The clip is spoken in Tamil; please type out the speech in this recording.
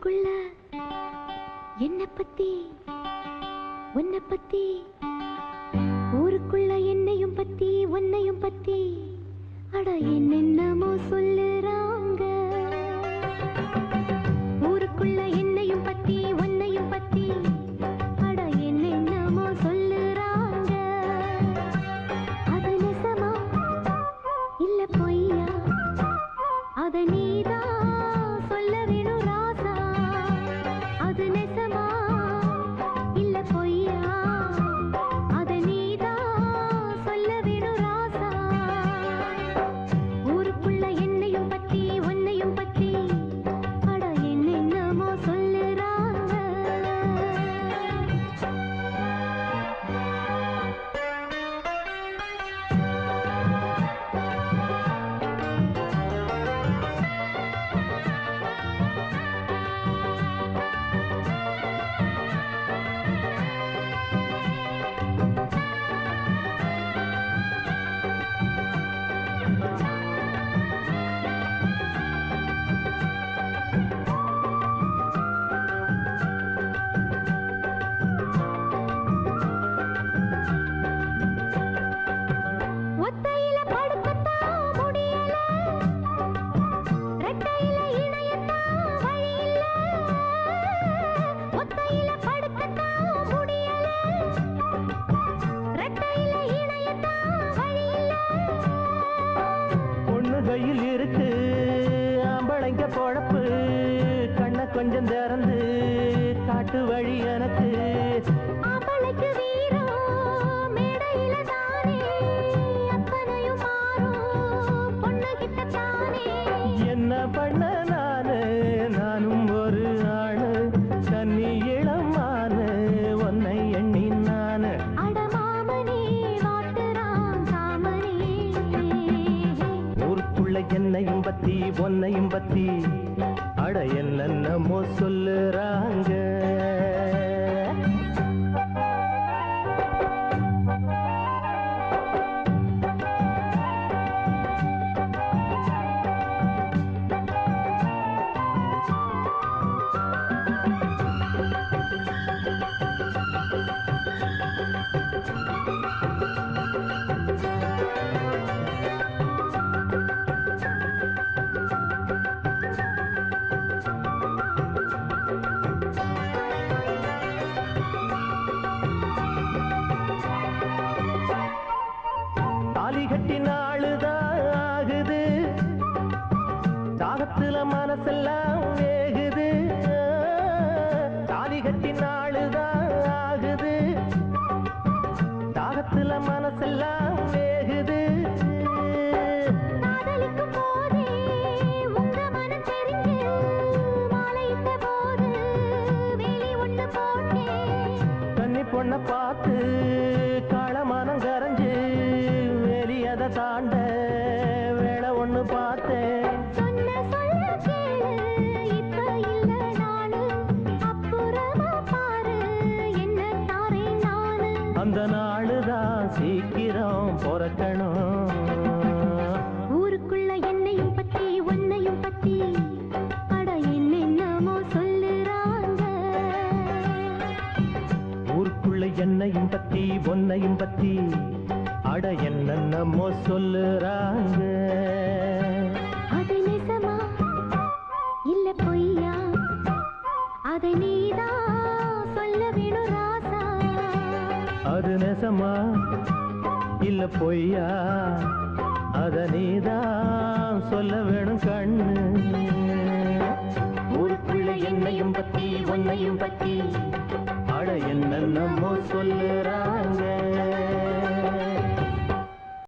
ஊருக்குள்ள என்ன பத்தி உன்னை பத்தி ஊருக்குள்ள வெயில் இருக்கு. ஆம்பளைங்க பொழப்பு. கண்ணை கொஞ்சம் திறந்து காட்டு வழி எனக்கு. என்னையும் பத்தி பொன்னையும் பத்தி. அட என்னென்னமோ சொல்லுறாங்க. மனசெல்லாம் வேகுது. தாலி கட்டி நாளுதான் ஆகுது. தாகத்துல மனசெல்லாம் வேகுது. காதலிக்கும் போதே அந்த நாளுதான் சீக்கிரம் பிறக்கணும். ஊருக்குள்ள என்னையும் பத்தி உன்னையும் பத்தி அட என்னென்னமோ சொல்லுறாங்க. ஊருக்குள்ள என்னையும் பத்தி பொன்னையும் பத்தி அட என்னென்னமோ சொல்லுறாங்க. அது நிஜமா? இல்ல பொய்யா? அத நீதான் நெசமா? இல்ல பொய்யா? அத நீதான் சொல்ல வேணும் கண்ணு. ஊருக்குள்ள என்னையும் பத்தி உன்னையும் பத்தி. அட என்னென்னமோ சொல்லு